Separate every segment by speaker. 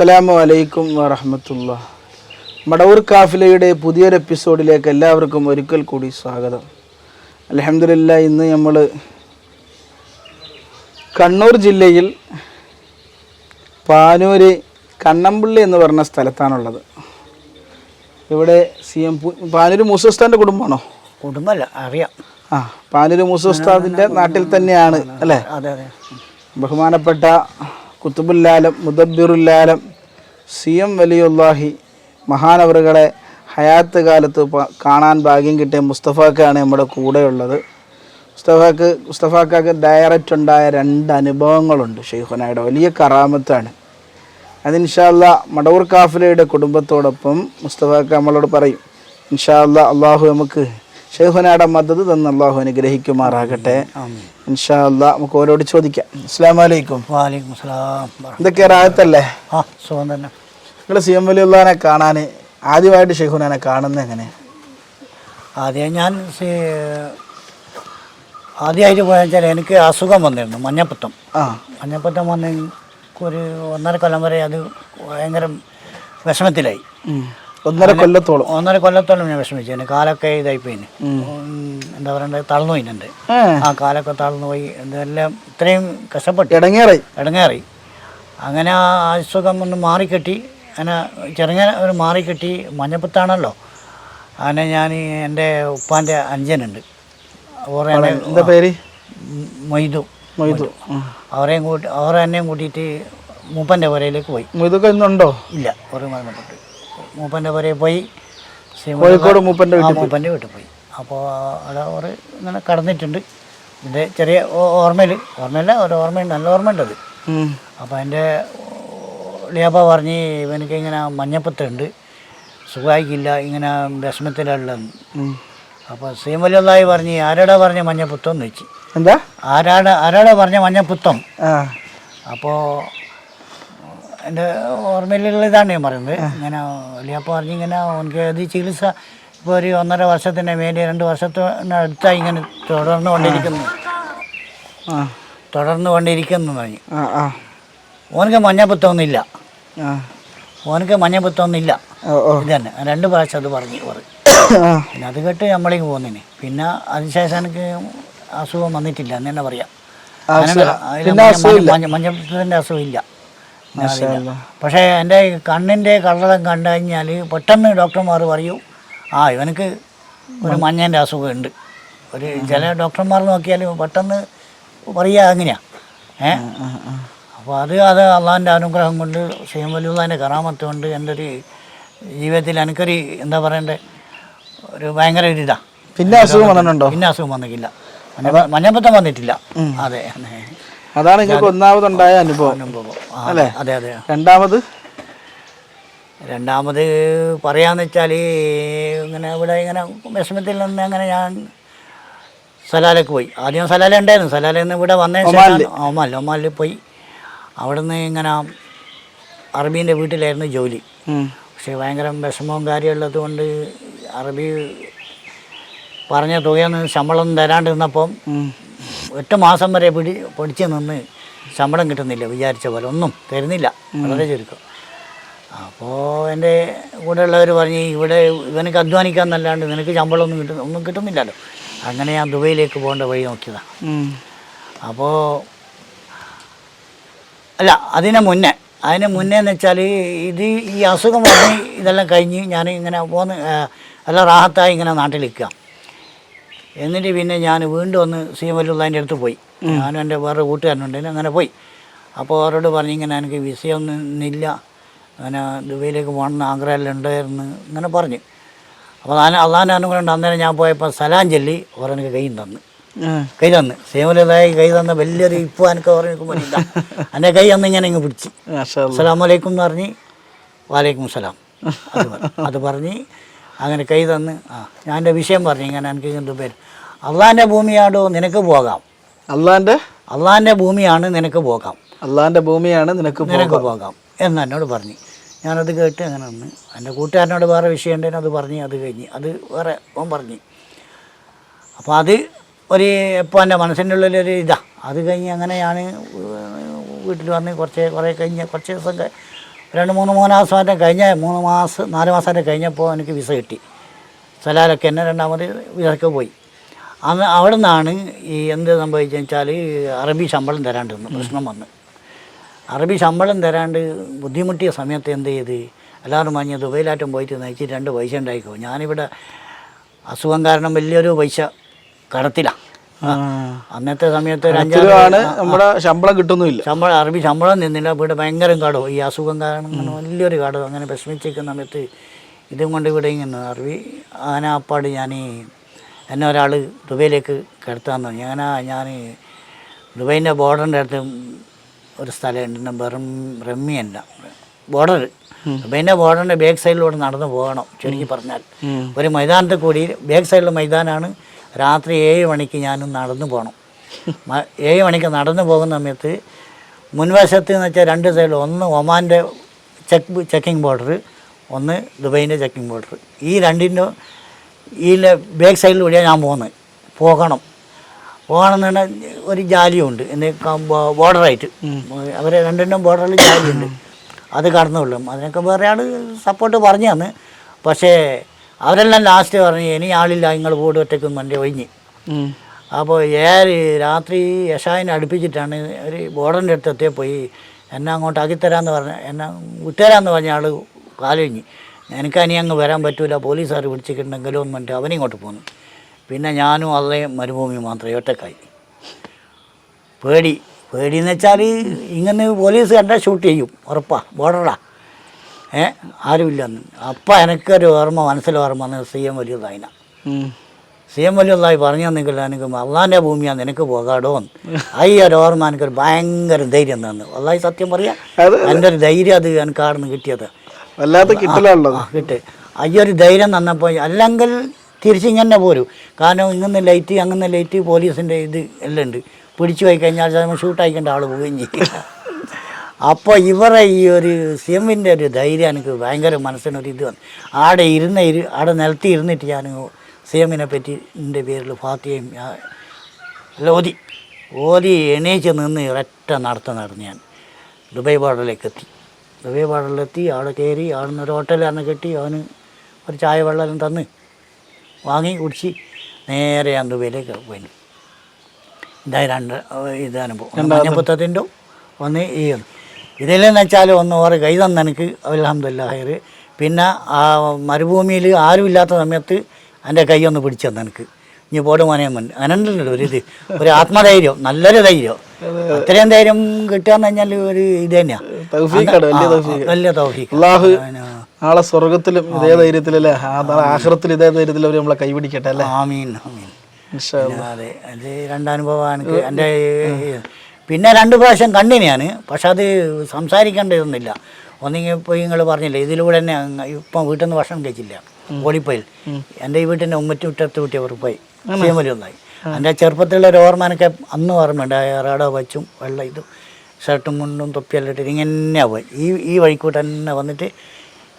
Speaker 1: അസ്സലാമു അലൈക്കും വറഹമത്തുള്ള മടവൂർ കാഫിലയുടെ പുതിയൊരു എപ്പിസോഡിലേക്ക് എല്ലാവർക്കും ഒരിക്കൽ കൂടി സ്വാഗതം അലഹമില്ല ഇന്ന് നമ്മൾ കണ്ണൂർ ജില്ലയിൽ പാനൂര് കണ്ണമ്പള്ളി എന്ന് പറഞ്ഞ സ്ഥലത്താണുള്ളത് ഇവിടെ സി എം പാനൂര് മൂസുസ്താന്റെ കുടുംബമാണോ
Speaker 2: കുടുംബമല്ല അറിയാം
Speaker 1: ആ പാനൂര് മൂസുസ്താദിന്റെ നാട്ടിൽ തന്നെയാണ് അല്ലേ
Speaker 2: അതെ അതെ
Speaker 1: ബഹുമാനപ്പെട്ട കുത്തുബുല്ലാലം മുദബിറുല്ലാലം സി എം വലിയുല്ലാഹി മഹാനവറുകളെ ഹയാത്ത് കാലത്ത് കാണാൻ ഭാഗ്യം കിട്ടിയ മുസ്തഫാക്കാണ് നമ്മുടെ കൂടെയുള്ളത്. മുസ്തഫാക്ക് മുസ്തഫാക്കാക്ക് ഡയറക്റ്റ് ഉണ്ടായ രണ്ട് അനുഭവങ്ങളുണ്ട് ഷെയ്ഖുനായുടെ. വലിയ കറാമത്താണ്. അത് ഇൻഷാല്ല മടവൂർ കാഫിലയുടെ കുടുംബത്തോടൊപ്പം മുസ്തഫാക്ക നമ്മളോട് പറയും ഇൻഷാല്ല അള്ളാഹു നമുക്ക് ഷെയ്ഖുനയുടെ മദത് തന്ന് അള്ളാഹു അനുഗ്രഹിക്കുമാറാകട്ടെ. ഇൻഷാ അല്ലാ നമുക്ക് ഓരോട് ചോദിക്കാം. അസ്സാം വലൈക്കും എന്തൊക്കെ റായത്തല്ലേ
Speaker 2: ആ സുഖം തന്നെ.
Speaker 1: നിങ്ങൾ സി എം വലിയുള്ളവനെ കാണാൻ ആദ്യമായിട്ട് ഷെയ്ഖുനാനെ കാണുന്നത് എങ്ങനെ?
Speaker 2: ആദ്യം ഞാൻ ആദ്യമായിട്ട് പോയാൽ വെച്ചാൽ എനിക്ക് അസുഖം വന്നിരുന്നു മഞ്ഞപ്പത്തം.
Speaker 1: ആ.
Speaker 2: മഞ്ഞപ്പത്തം വന്ന് ഒരു ഒന്നര കൊല്ലം വരെ അത് ഭയങ്കര വിഷമത്തിലായി.
Speaker 1: ഒന്നര കൊല്ലത്തോളം.
Speaker 2: ഒന്നര കൊല്ലത്തോളം ഞാൻ വിഷമിച്ചു. എന്റെ കാലൊക്കെ ഇതായിപ്പോയി എന്താ പറയണ്ടത് തളർന്നു
Speaker 1: പോയിട്ടുണ്ട്.
Speaker 2: ആ കാലൊക്കെ തളർന്നു പോയി. ഇതെല്ലാം ഇത്രയും കഷ്ടപ്പെട്ടു
Speaker 1: ഇടങ്ങേറായി.
Speaker 2: ഇടങ്ങേറി അങ്ങനെ ആ അസുഖം ഒന്ന് മാറിക്കെട്ടി. അങ്ങനെ ചെറുങ്ങനെ ഒരു മാറിക്കെട്ടി മഞ്ഞപ്പത്താണല്ലോ. അങ്ങനെ ഞാൻ എന്റെ ഉപ്പാന്റെ അഞ്ചനുണ്ട്.
Speaker 1: എന്താ പേര്?
Speaker 2: മൊയ്തു.
Speaker 1: മൊയ്തു.
Speaker 2: അവരെയും കൂട്ടി അവരെ എന്നെയും കൂട്ടിയിട്ട് മൂപ്പന്റെ പുരയിലേക്ക് പോയി.
Speaker 1: മൊയ്തൊക്കെ ഇന്നുണ്ടോ?
Speaker 2: ഇല്ല ഒരു മരണപ്പെട്ടു. മൂപ്പന്റെ പുരയിൽ പോയി.
Speaker 1: കോഴിക്കോട് മൂപ്പന്റെ
Speaker 2: മൂപ്പന്റെ
Speaker 1: വീട്ടിൽ പോയി.
Speaker 2: അപ്പോൾ അവിടെ അവർ ഇങ്ങനെ കടന്നിട്ടുണ്ട്. ഇതിന്റെ ചെറിയ ഓർമ്മയിൽ ഓർമ്മയില്ല ഒരു ഓർമ്മയുണ്ട് നല്ല ഓർമ്മയുണ്ട് അത് അപ്പോൾ എന്റെ ലിയാപ്പ പറഞ്ഞ് ഇവനക്ക് ഇങ്ങനെ മഞ്ഞപ്പത്തുണ്ട് സുഖമായിക്കില്ല ഇങ്ങനെ വിഷമത്തിലുള്ളതെന്ന്
Speaker 1: ഉം.
Speaker 2: അപ്പോൾ സീമലായി പറഞ്ഞ് ആരാടെ പറഞ്ഞ മഞ്ഞപ്പുത്തം എന്ന് വെച്ച്
Speaker 1: എന്താ?
Speaker 2: ആരാടെ ആരോടാ പറഞ്ഞ മഞ്ഞപ്പുത്തം? അപ്പോൾ എന്റെ ഓർമ്മയിലുള്ള ഇതാണ് ഞാൻ പറയുന്നത്. ഇങ്ങനെ ലിയാപ്പ പറഞ്ഞ് ഇങ്ങനെ എനിക്ക് അത് ചികിത്സ ഇപ്പോൾ ഒരു ഒന്നര വർഷത്തിന്റെ മേലെ രണ്ട് വർഷത്തിന് അടുത്തായി ഇങ്ങനെ തുടർന്നു കൊണ്ടിരിക്കുന്നു.
Speaker 1: ആ.
Speaker 2: തുടർന്നു കൊണ്ടിരിക്കുന്നു പറഞ്ഞു. ഓനക്ക് മഞ്ഞപ്പത്തൊന്നുമില്ല
Speaker 1: ആ
Speaker 2: ഓനക്ക് മഞ്ഞപ്പത്തൊന്നുമില്ല ഇത് തന്നെ. രണ്ട് പ്രാവശ്യം അത് പറഞ്ഞു
Speaker 1: പറഞ്ഞു.
Speaker 2: പിന്നെ അത് കേട്ട് നമ്മളേക്ക് പോകുന്നതിന് പിന്നെ അതിനുശേഷം എനിക്ക് അസുഖം വന്നിട്ടില്ല എന്ന് തന്നെ പറയാം.
Speaker 1: അസുഖമില്ല.
Speaker 2: മഞ്ഞപ്പിത്തത്തിന്റെ അസുഖം ഇല്ല. പക്ഷേ എന്റെ കണ്ണിന്റെ കളളം കണ്ടു കഴിഞ്ഞാൽ പെട്ടെന്ന് ഡോക്ടർമാർ പറയൂ ആ ഇവനക്ക് ഒരു മഞ്ഞന്റെ അസുഖം ഉണ്ട് ഒരു ചില ഡോക്ടർമാർ നോക്കിയാൽ പെട്ടെന്ന് പറയുക അങ്ങനെയാണ്
Speaker 1: ഏഹ്.
Speaker 2: അപ്പോൾ അത് അത് അള്ളാഹിന്റെ അനുഗ്രഹം കൊണ്ട് ഷെയ്ഖ് വലിയുള്ളതിന്റെ കറാമത്ത് കൊണ്ട് എന്റെ ഒരു ജീവിതത്തിൽ എനിക്കൊരു എന്താ പറയണ്ടേ ഒരു ഭയങ്കര ഒരു ഇതാണ്
Speaker 1: പിന്നെ അസുഖം വന്നിട്ടുണ്ടോ?
Speaker 2: പിന്നെ അസുഖം വന്നിട്ടില്ല. മഞ്ഞപ്പത്തം വന്നിട്ടില്ല. അതെ അതെ.
Speaker 1: അതാണ് നിങ്ങൾക്ക് ഒന്നാമതുണ്ടായ അനുഭവം.
Speaker 2: അനുഭവം.
Speaker 1: അല്ലേ?
Speaker 2: അതെ അതെ.
Speaker 1: രണ്ടാമത്?
Speaker 2: രണ്ടാമത് പറയാന്ന് വെച്ചാൽ ഇങ്ങനെ ഇവിടെ ഇങ്ങനെ വിഷമത്തിൽ നിന്ന് അങ്ങനെ ഞാൻ സലാലയ്ക്ക് പോയി. ആദ്യം സലാല ഉണ്ടായിരുന്നു. സലാലയിൽ നിന്ന് ഇവിടെ വന്നേ ഒമാലിൽ ഒമാലിൽ പോയി. അവിടുന്ന് ഇങ്ങനെ അറബീന്റെ വീട്ടിലായിരുന്നു ജോലി. പക്ഷേ ഭയങ്കര വിഷമവും കാര്യമുള്ളത് കൊണ്ട് അറബി പറഞ്ഞ തുകയൊന്നും ശമ്പളം തരാണ്ട്
Speaker 1: നിന്നപ്പം
Speaker 2: എട്ട് മാസം വരെ പിടി പഠിച്ച് നിന്ന് ശമ്പളം കിട്ടുന്നില്ല. വിചാരിച്ച പോലെ ഒന്നും തരുന്നില്ല. വളരെ ചുരുക്കം. അപ്പോൾ എന്റെ കൂടെയുള്ളവർ പറഞ്ഞ് ഇവിടെ ഇവനക്ക് അധ്വാനിക്കാന്നല്ലാണ്ട് നിനക്ക് ശമ്പളം ഒന്നും കിട്ടുന്ന ഒന്നും കിട്ടുന്നില്ലല്ലോ. അങ്ങനെ ഞാൻ ദുബൈയിലേക്ക് പോകേണ്ട വഴി നോക്കിയതാണ് അപ്പോൾ അല്ല അതിന് മുന്നേ. അതിന് മുന്നേ എന്ന് വെച്ചാൽ ഇത് ഈ അസുഖം വന്ന് ഇതെല്ലാം കഴിഞ്ഞ് ഞാൻ ഇങ്ങനെ പോന്ന് അല്ല റാഹത്തായി ഇങ്ങനെ നാട്ടിൽ നിൽക്കുക. എന്നിട്ട് പിന്നെ ഞാൻ വീണ്ടും ഒന്ന് സി എം വല്ലുള്ളതിന്റെ അടുത്ത് പോയി. ഞാനും എന്റെ വേറെ കൂട്ടുകാരനുണ്ടെങ്കിൽ അങ്ങനെ പോയി. അപ്പോൾ അവരോട് പറഞ്ഞു ഇങ്ങനെ എനിക്ക് വിസയൊന്നും ഇല്ല അങ്ങനെ ദുബൈയിലേക്ക് പോകണമെന്ന് ആഗ്രഹമെല്ലാം ഉണ്ടായിരുന്നു ഇങ്ങനെ പറഞ്ഞു. അപ്പോൾ ഞാൻ അള്ളാഹാൻ അനുഗ്രഹം ഉണ്ട് അന്നേരം ഞാൻ പോയപ്പോൾ സലാം ചൊല്ലി ഓരെനിക്ക് കൈയും തന്നു.
Speaker 1: ആ.
Speaker 2: കൈ തന്ന്. സേമലായി കൈ തന്ന വലിയൊരു ഇപ്പൊ എനിക്ക് ഓർമ്മിക്കുമ്പോൾ ഇല്ല എന്റെ കൈ അന്ന് ഇങ്ങനെ ഇങ്ങ് പിടിച്ച്. അലൈക്കും എന്ന് പറഞ്ഞ് വാലൈക്കും സലാം അത് പറ- പറഞ്ഞ് അങ്ങനെ കൈ തന്ന്. ആ ഞാൻ എന്റെ വിഷയം പറഞ്ഞു. ഇങ്ങനെ എനിക്ക് ഇങ്ങനത്തെ പേര്. അള്ളാന്റെ ഭൂമിയാണോ നിനക്ക് പോകാം.
Speaker 1: അള്ളാന്റെ
Speaker 2: അള്ളാന്റെ ഭൂമിയാണ് നിനക്ക് പോകാം.
Speaker 1: അള്ളാന്റെ ഭൂമിയാണ് നിനക്ക്
Speaker 2: നിനക്ക് പോകാം. എന്ന് എന്നോട് പറഞ്ഞു. ഞാനത് കേട്ട് അങ്ങനെ നിന്ന്. എന്റെ കൂട്ടുകാരനോട് വേറെ വിഷയം ഉണ്ടെങ്കിൽ അത് പറഞ്ഞ് അത് കഴിഞ്ഞ്. അത് വേറെ ഓൻ പറഞ്ഞു. അപ്പോൾ അത് ഒരു ഇപ്പോൾ എന്റെ മനസ്സിന്റെ ഉള്ളിലൊരു ഇതാ. അത് കഴിഞ്ഞ് അങ്ങനെ ഞാൻ വീട്ടിൽ വന്ന് കുറച്ച് കുറേ കഴിഞ്ഞ് കുറച്ച് ദിവസം രണ്ട് മൂന്ന് മൂന്ന് മാസം കഴിഞ്ഞ മൂന്ന് മാസം നാല് മാസം കഴിഞ്ഞപ്പോൾ എനിക്ക് വിസ കിട്ടി. സലാലൊക്കെ എന്നെ രണ്ടാമത് വിസയ്ക്ക് പോയി. അന്ന് അവിടെ നിന്നാണ് ഈ എന്ത് സംഭവിച്ചെന്ന് വെച്ചാൽ അറബി ശമ്പളം തരാണ്ട് പ്രശ്നം വന്ന്. അറബി ശമ്പളം തരാണ്ട് ബുദ്ധിമുട്ടിയ സമയത്ത് എന്ത് ചെയ്ത് എല്ലാവരും പറഞ്ഞ് ദുബൈയിലാറ്റം പോയിട്ട് നയിച്ച് രണ്ട് പൈസ ഉണ്ടായിക്കോ. ഞാനിവിടെ അസുഖം കാരണം വലിയൊരു പൈസ കടത്തിലാണ് അന്നത്തെ സമയത്ത് ഒരു അഞ്ചാറ്
Speaker 1: നമ്മുടെ ശമ്പളം കിട്ടുന്നില്ല
Speaker 2: ശമ്പളം അറബി ശമ്പളം നിന്നില്ല. ഇവിടെ ഭയങ്കര കടവും ഈ അസുഖം കാരണം വലിയൊരു കടവും അങ്ങനെ വിഷമിച്ചിരിക്കുന്ന സമയത്ത് ഇതും കൊണ്ട് ഇവിടെ ഇങ്ങനെ അറബി അങ്ങനെ അപ്പാട് ഞാൻ എന്നെ ഒരാൾ ദുബൈയിലേക്ക് കിടത്താന്ന് പറഞ്ഞു അങ്ങനെ ഞാൻ ദുബൈന്റെ ബോർഡറിന്റെ അടുത്ത് ഒരു സ്ഥലമുണ്ട്. ബെറും റമ്മിയല്ല ബോർഡർ ദുബൈന്റെ ബോർഡറിന്റെ ബാക്ക് സൈഡിലൂടെ നടന്ന് പോകണം ചുരുക്കി പറഞ്ഞാൽ. ഒരു മൈതാനത്ത് കൂടി ബാക്ക് സൈഡിലെ മൈതാനാണ് രാത്രി ഏഴ് മണിക്ക് ഞാനും നടന്നു പോകണം ഏഴ് മണിക്ക് നടന്നു പോകുന്ന സമയത്ത് മുൻവശത്ത് എന്ന് വെച്ചാൽ രണ്ട് സൈഡിൽ ഒന്ന് ഒമാന്റെ ചെക്ക് ചെക്കിംഗ് ബോർഡർ ഒന്ന് ദുബൈന്റെ ചെക്കിംഗ് ബോർഡർ ഈ രണ്ടിന്റെ ഈ ബാക്ക് സൈഡിൽ വഴിയാണ് ഞാൻ പോകുന്നത് പോകണം. പോകണം എന്ന് പറഞ്ഞാൽ ഒരു ജാലിയുണ്ട്. എന്റെ ബോർഡറായിട്ട്. അവർ രണ്ടിനും ബോർഡറിൽ ജാലിയുണ്ട്. അത് കടന്നുകൊള്ളും അതിനൊക്കെ വേറെ ആൾ സപ്പോർട്ട് പറഞ്ഞു തന്ന് പക്ഷേ അവരെല്ലാം ലാസ്റ്റ് പറഞ്ഞു ഇനി ആളില്ല നിങ്ങൾ പോയിട്ട് ഒറ്റയ്ക്കും വണ്ടി ഒഴിഞ്ഞ്. അപ്പോൾ ഏഴ് രാത്രി യശാവിനെ അടുപ്പിച്ചിട്ടാണ് ഒരു ബോർഡറിന്റെ അടുത്ത് എത്തിയാൽ പോയി എന്നെ അങ്ങോട്ട് ആക്കിത്തരാമെന്ന് പറഞ്ഞ എന്നെ വിട്ടുതരാമെന്ന് പറഞ്ഞ ആൾ കാലൊഴിഞ്ഞ്. എനിക്ക് അനി അങ്ങ് വരാൻ പറ്റൂല പോലീസുകാർ വിളിച്ചിട്ടുണ്ടെങ്കിലും എന്ന് പറഞ്ഞിട്ട് അവനിങ്ങോട്ട് പോന്നു. പിന്നെ ഞാനും അതേ മരുഭൂമി മാത്രമേ ഒറ്റക്കായി പേടി. പേടിയെന്ന് വെച്ചാൽ ഇങ്ങനെ പോലീസ് കണ്ടാൽ ഷൂട്ട് ചെയ്യും ഉറപ്പാ ബോർഡറാ ഏ? ആരുമില്ലെന്ന് അപ്പം എനിക്കൊരു ഓർമ്മ മനസ്സിൽ ഓർമ്മ വന്നത് സി എം വലിയതായിന. സി എം വലിയതായി പറഞ്ഞു തന്നെങ്കിൽ എനിക്ക് അള്ളാന്റെ ഭൂമിയാണ് നിനക്ക് പോകാടോ ഈ ഒരു ഓർമ്മ എനിക്കൊരു ഭയങ്കര ധൈര്യം തന്നു. അള്ളാഹി സത്യം പറയാം? എന്റെ ഒരു ധൈര്യം അത് എനിക്ക് ആടുന്ന് കിട്ടിയത്.
Speaker 1: വല്ലാതെ കിട്ടലുള്ളത്
Speaker 2: കിട്ടി. കിട്ട് അയ്യൊരു ധൈര്യം തന്നപ്പോൾ അല്ലെങ്കിൽ തിരിച്ചിങ്ങനെ പോരും. കാരണം ഇങ്ങനെ ലൈറ്റ് അങ്ങനെ ലൈറ്റ് പോലീസിന്റെ ഇത് എല്ലാം ഉണ്ട്. പിടിച്ചു പോയി കഴിഞ്ഞാൽ ഷൂട്ട് ഷൂട്ടായിക്കേണ്ട ആൾ പോവുകയും ചെയ്യും. അപ്പോൾ ഇവരെ ഈ ഒരു സി എമ്മിന്റെ ഒരു ധൈര്യം എനിക്ക് ഭയങ്കര മനസ്സിനൊരു ഇത് വന്നു. ആടെ ഇരുന്ന ഇരു ആടെ നിലത്തി ഇരുന്നിട്ട് ഞാൻ സി എമ്മിനെ പറ്റി എന്റെ പേരിൽ ഫാത്തിയും ഓതി ഓതി എണീച്ച് നിന്ന് ഒരൊറ്റ നടത്തം നടന്നു ഞാൻ. ദുബായ് ബോർഡറിലേക്ക് എത്തി. ദുബായ് ബോർഡറിലെത്തി അവിടെ കയറി അവിടെ നിന്ന് ഒരു ഹോട്ടലാണ് കെട്ടി അവന് ഒരു ചായ വെള്ളം തന്ന് വാങ്ങി കുടിച്ച് നേരെ ഞാൻ ദുബൈയിലേക്ക് പോയി. ഇതായി രണ്ട് ഇത് അനുഭവം. മഞ്ഞപ്പുത്തത്തിന്റെ ഒന്ന് ഈ ഇതിലെന്ന് വെച്ചാൽ ഒന്ന് ഓറ് കൈ തന്ന എനിക്ക് ഹയർ പിന്നെ ആ മരുഭൂമിയിൽ ആരുമില്ലാത്ത സമയത്ത് എന്റെ കൈ ഒന്ന് പിടിച്ചു തന്നെ എനിക്ക്. ഇനി പോട് മുൻ അങ്ങനെയുണ്ടല്ലോ ഒരു ഇത്. ഒരു ആത്മധൈര്യം നല്ലൊരു ധൈര്യം. അത്രയും ധൈര്യം കിട്ടുക എന്ന് കഴിഞ്ഞാൽ ഒരു ഇത് തന്നെയാണ്
Speaker 1: വലിയ തൗഫീഖ്. നാളെ സ്വർഗത്തിലും ഇതേ ധൈര്യത്തിലല്ലേ? ആഹ്റത്തിലും ഇതേ ധൈര്യത്തിൽ അവർ നമ്മളെ കൈപിടിക്കട്ടെ അല്ലേ?
Speaker 2: ആമീൻ അതെ അത് രണ്ടനുഭവമാണ് എന്റെ പിന്നെ രണ്ട് പ്രാവശ്യം കണ്ടിന് ഞാൻ പക്ഷെ അത് സംസാരിക്കേണ്ടതൊന്നുമില്ല. ഒന്നെങ്കിൽ ഇപ്പോൾ നിങ്ങൾ പറഞ്ഞില്ലേ ഇതിലൂടെ തന്നെ ഇപ്പം വീട്ടിൽ നിന്ന് ഭക്ഷണം കഴിച്ചില്ല. ഓടിപ്പോയിൽ എന്റെ ഈ വീട്ടിന്റെ ഉമ്മറ്റ് വിട്ടത്ത് കുട്ടിയവർ പോയി. സീമലി ഒന്നായി. എന്റെ ചെറുപ്പത്തിലുള്ള ഒരു ഓർമ്മനൊക്കെ അന്ന് ഓർമ്മയുണ്ട്. റേഡോ വച്ചും വെള്ളം ഇതും ഷർട്ടും മുണ്ടും തൊപ്പിയെല്ലാം ഇട്ടിട്ട് ഇങ്ങനെ പോയി. ഈ ഈ വഴിക്കൂട്ട് തന്നെ വന്നിട്ട്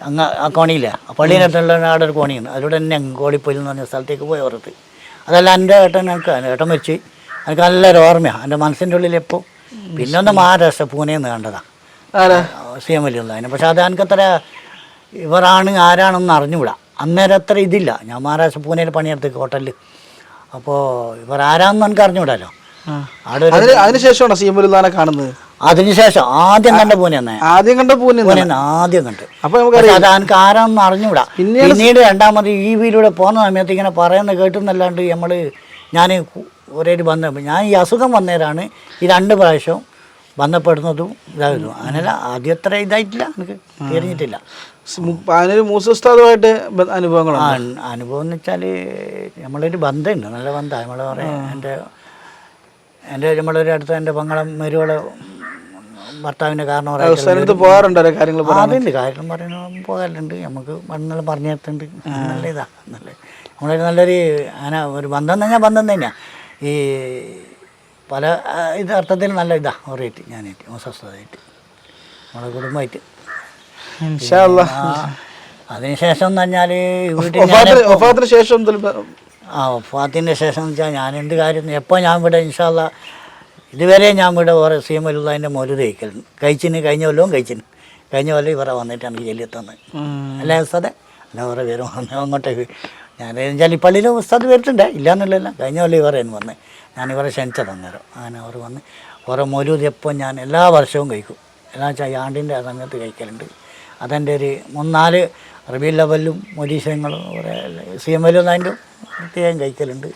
Speaker 2: അങ്ങ് ആ കോണിയില്ല. ആ പള്ളീനടുത്തുള്ള ആടെ ഒരു കോണിയുണ്ട്. അതിലൂടെ തന്നെ അങ്ങ് കോടിപ്പൊയിൽ എന്ന് പറഞ്ഞ സ്ഥലത്തേക്ക് പോയി ഓർത്ത് അതല്ല എന്റെ ഏട്ടൻ ഞങ്ങൾക്ക് ഏട്ടൻ വെച്ച് എനിക്ക് നല്ലൊരു ഓർമ്മയാണ് എന്റെ മനസ്സിന്റെ ഉള്ളിൽ എപ്പോൾ പിന്നെ ഒന്ന് മഹാരാഷ്ട്ര പൂനെയിൽ നിന്ന് കണ്ടതാണ് സി എം വലിയ അതിനെ. പക്ഷെ അത് എനിക്കത്ര ഇവരാണ് ആരാണെന്ന് അറിഞ്ഞുകൂടാ. അന്നേരം അത്ര ഇതില്ല. ഞാൻ മഹാരാഷ്ട്ര പൂനെയിൽ പണിയെടുത്ത് ഹോട്ടലിൽ. അപ്പോൾ ഇവർ ആരാണെന്ന് എനിക്ക് അറിഞ്ഞുകൂടാലോ.
Speaker 1: അതിനുശേഷമാണോ സി എം വലിയ കാണുന്നത്?
Speaker 2: അതിനുശേഷം ആദ്യം കണ്ട പൂനെ തന്നെ
Speaker 1: ആദ്യം കണ്ട പൂനെ
Speaker 2: പൂനെ ആദ്യം കണ്ട്.
Speaker 1: അപ്പൊ
Speaker 2: അത് എനിക്ക് ആരാണെന്ന് അറിഞ്ഞുകൂടാ. പിന്നീട് രണ്ടാമത് ഈ വീട്ടിലൂടെ പോകുന്ന സമയത്ത് ഇങ്ങനെ പറയുന്ന കേട്ടെന്നല്ലാണ്ട് നമ്മൾ ഞാൻ ഒരേ ബന്ധം ഞാൻ ഈ അസുഖം വന്നേരാണ് ഈ രണ്ട് പ്രാവശ്യം ബന്ധപ്പെടുന്നതും ഇതായിരുന്നു. അങ്ങനല്ല ആദ്യം അത്ര ഇതായിട്ടില്ല എനിക്ക് തിരിഞ്ഞിട്ടില്ല
Speaker 1: അതിനൊരു മൂസുസ്താദുമായിട്ട്
Speaker 2: ആ അനുഭവം എന്ന് വെച്ചാൽ നമ്മളൊരു ബന്ധമുണ്ട് നല്ല ബന്ധമാണ് നമ്മൾ പറയാം എന്റെ എന്റെ നമ്മളൊരു അടുത്ത എന്റെ പങ്കളം മരുവളെ ഭർത്താവിന്റെ കാരണം
Speaker 1: സ്ഥലത്ത് പോകാറുണ്ടോ ഓരോ കാര്യങ്ങൾ?
Speaker 2: അതുണ്ട്. കാര്യങ്ങൾ പറയുന്ന പോകാറുണ്ട്. നമുക്ക് മണ്ണെല്ലാം പറഞ്ഞു തരത്തുണ്ട് നല്ല ഇതാ നല്ല നമ്മളൊരു നല്ലൊരു അങ്ങനെ ഒരു ബന്ധം തന്നെ ബന്ധം തന്നെയാണ് ഈ പല ഇത് അർത്ഥത്തിൽ നല്ല ഇതാ ഓറിയിട്ട് ഞാനായിട്ട് സ്വസ്ഥതയായിട്ട്. നമ്മുടെ കുടുംബമായിട്ട്. അതിനുശേഷം എന്ന് പറഞ്ഞാൽ വീട്ടിൽ
Speaker 1: ശേഷം
Speaker 2: ആ ഒഫാത്തിന്റെ ശേഷം എന്ന് വെച്ചാൽ ഞാൻ എന്ത് കാര്യം എപ്പോൾ ഞാൻ ഇവിടെ ഇൻഷാല്ല ഇതുവരെ ഞാൻ ഇവിടെ ഓരോ സി എം അലുള്ളതിന്റെ മോലു കഴിക്കലുണ്ട് കഴിച്ചിന് കഴിഞ്ഞ കൊല്ലവും കഴിച്ചിന്. കഴിഞ്ഞ കൊല്ലം ഇവരെ വന്നിട്ടാണ് ചെല്ലി അല്ലേ സാറേ അല്ല വേറെ പേരും വന്ന് അങ്ങോട്ടേക്ക് ഞാൻ വെച്ചാൽ ഈ പള്ളിയിൽ ഉസ്താദ് വരുത്തുണ്ടേ ഇല്ലയെന്നില്ലല്ല കഴിഞ്ഞ കൊല്ലം ഇവരേന്ന് വന്ന്. ഞാൻ ഇവരെ ക്ഷണിച്ചത് അന്നേരം. അങ്ങനെ അവർ വന്ന്. ഓരോ മൗലൂദ് എപ്പോൾ ഞാൻ എല്ലാ വർഷവും കഴിക്കും. എല്ലാ വെച്ചാൽ ഈ ആണ്ടിന്റെ ആ സമയത്ത് കഴിക്കലുണ്ട്. അതെന്റെ ഒരു മൂന്നാൽ റബി ലവലും മൊലീശങ്ങളും കുറേ സി എം എല്ലും അതിന്റെ പ്രത്യേകം കഴിക്കലുണ്ട്.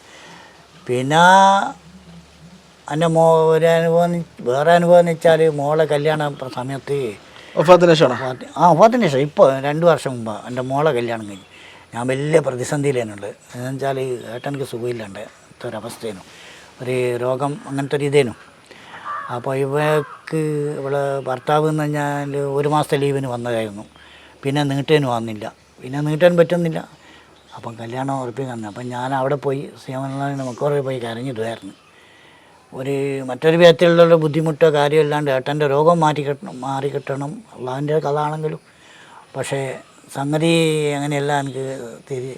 Speaker 2: പിന്നെ എന്റെ മോ ഒരു അനുഭവം വേറെ അനുഭവം എന്ന് വെച്ചാൽ മോളെ കല്യാണ സമയത്ത് ആ ഫാത്തിന്റെ ഇപ്പോൾ രണ്ട് വർഷം മുമ്പ് എന്റെ മോളെ കല്യാണം കഴിഞ്ഞു. ഞാൻ വലിയ പ്രതിസന്ധിയിലേനുള്ളത് എന്ന് വെച്ചാൽ ഏട്ടനക്ക് സുഖമില്ലാണ്ട് ഒരവസ്ഥയേനു ഒരു രോഗം അങ്ങനത്തെ ഒരു ഇതേനു. അപ്പോൾ ഇവക്ക് ഇവിടെ ഭർത്താവ് എന്ന് പറഞ്ഞാൽ ഒരു മാസത്തെ ലീവിന് വന്നതായിരുന്നു. പിന്നെ നീട്ടേനു വന്നില്ല. പിന്നെ നീട്ടാൻ പറ്റുന്നില്ല. അപ്പം കല്യാണം ഉറപ്പിക്കുന്നു അപ്പം ഞാൻ അവിടെ പോയി സീമനാളിന് മുക്കോറിൽ പോയി കരഞ്ഞിടുമായിരുന്നു ഒരു മറ്റൊരു വിധത്തിലുള്ള ബുദ്ധിമുട്ടോ കാര്യമില്ലാണ്ട് ഏട്ടന്റെ രോഗം മാറ്റി കിട്ടണം മാറി കിട്ടണം. അള്ളാഹിന്റെ കഥ ആണെങ്കിലും. പക്ഷേ സംഗതി അങ്ങനെയല്ല എനിക്ക് തിരി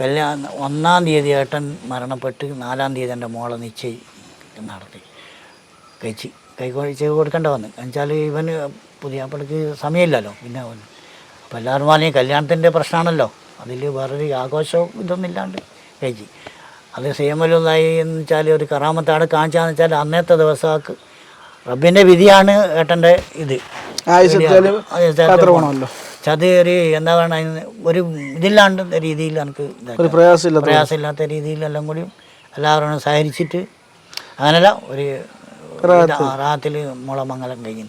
Speaker 2: കല്യാണം ഒന്നാം തീയതി ഏട്ടൻ മരണപ്പെട്ട് നാലാം തീയതി എന്റെ മോളെ നിശ്ചയം നടത്തി. കഴിച്ച് കൈ ചെയ്ത് കൊടുക്കേണ്ട വന്ന്. എന്നുവെച്ചാൽ ഇവന് പുതിയ അപ്പോഴേക്ക് സമയമില്ലല്ലോ. പിന്നെ അവന്. അപ്പോൾ എല്ലാവരും പറഞ്ഞ് കല്യാണത്തിന്റെ പ്രശ്നമാണല്ലോ. അതിൽ വേറൊരു ആഘോഷവും ഇതൊന്നും ഇല്ലാണ്ട് കഴിച്ച് അത് സേമലുള്ളതായി എന്ന് വെച്ചാൽ ഒരു കറാമത്താട് കാണിച്ചാന്ന് വെച്ചാൽ അന്നത്തെ ദിവസമാക്ക് റബ്ബിന്റെ വിധിയാണ് ഏട്ടന്റെ ഇത്.
Speaker 1: ആയുസത്തേൽ യാത്ര
Speaker 2: എന്താണ് അതിന് ഒരു ഇതില്ലാണ്ട് രീതിയിൽ എനിക്ക്.
Speaker 1: ഒരു പ്രയാസമില്ല
Speaker 2: പ്രയാസമില്ലാത്ത രീതിയിലെല്ലാം കൂടി എല്ലാവരും സഹകരിച്ചിട്ട് അങ്ങനല്ല ഒരു റാത്തിൽ മുളമംഗലം കഴിഞ്ഞു.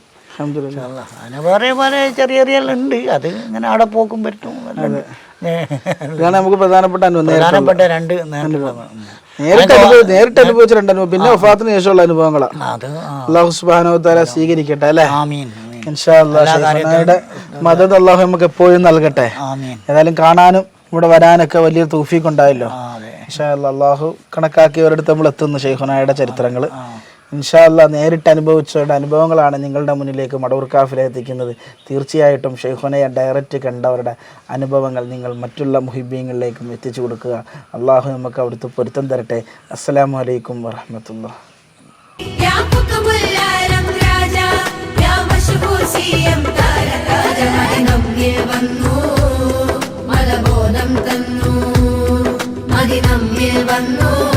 Speaker 2: അങ്ങനെ വേറെ വേറെ ചെറിയ ചെറിയ എല്ലാം ഉണ്ട്. അത് ഇങ്ങനെ അവിടെ പോക്കും പറ്റും. എല്ലാം
Speaker 1: ഇതാണ് നമുക്ക് പ്രധാനപ്പെട്ട
Speaker 2: പ്രധാനപ്പെട്ട രണ്ട്.
Speaker 1: നേരിട്ട് അനുഭവം നേരിട്ട് അനുഭവിച്ച രണ്ട് അനുഭവം പിന്നെ ശേഷമുള്ള അനുഭവങ്ങളാണ്. അള്ളാഹു സുബാനോ സ്വീകരിക്കട്ടെ അല്ലേ?
Speaker 2: ആമീൻ.
Speaker 1: ഇൻഷാല്ലാടെ മദത് അള്ളാഹു നമുക്ക് എപ്പോഴും നൽകട്ടെ. ഏതായാലും കാണാനും ഇവിടെ വരാനൊക്കെ വലിയ തൂഫീക്ക് ഉണ്ടായല്ലോ. ഇൻഷാല്ല അള്ളാഹു കണക്കാക്കിയവരടുത്ത് നമ്മൾ എത്തുന്നു ഷെയ്ഖുനായുടെ ചരിത്രങ്ങൾ ഇൻഷാല്ല നേരിട്ട് അനുഭവിച്ചവരുടെ അനുഭവങ്ങളാണ് നിങ്ങളുടെ മുന്നിലേക്ക് മടവൂർ കാഫിലെ എത്തിക്കുന്നത്. തീർച്ചയായിട്ടും ഷെയ്ഖുനയെ ഡയറക്റ്റ് കണ്ടവരുടെ അനുഭവങ്ങൾ നിങ്ങൾ മറ്റുള്ള മുഹിബീങ്ങളിലേക്കും എത്തിച്ചു കൊടുക്കുക. അള്ളാഹു നമുക്ക് അവിടുത്തെ പൊരുത്തം തരട്ടെ. അസ്സലാമലൈക്കും വറഹമത്തുള്ള
Speaker 3: വന്നു മലബോധം തന്നു മതി വന്നു.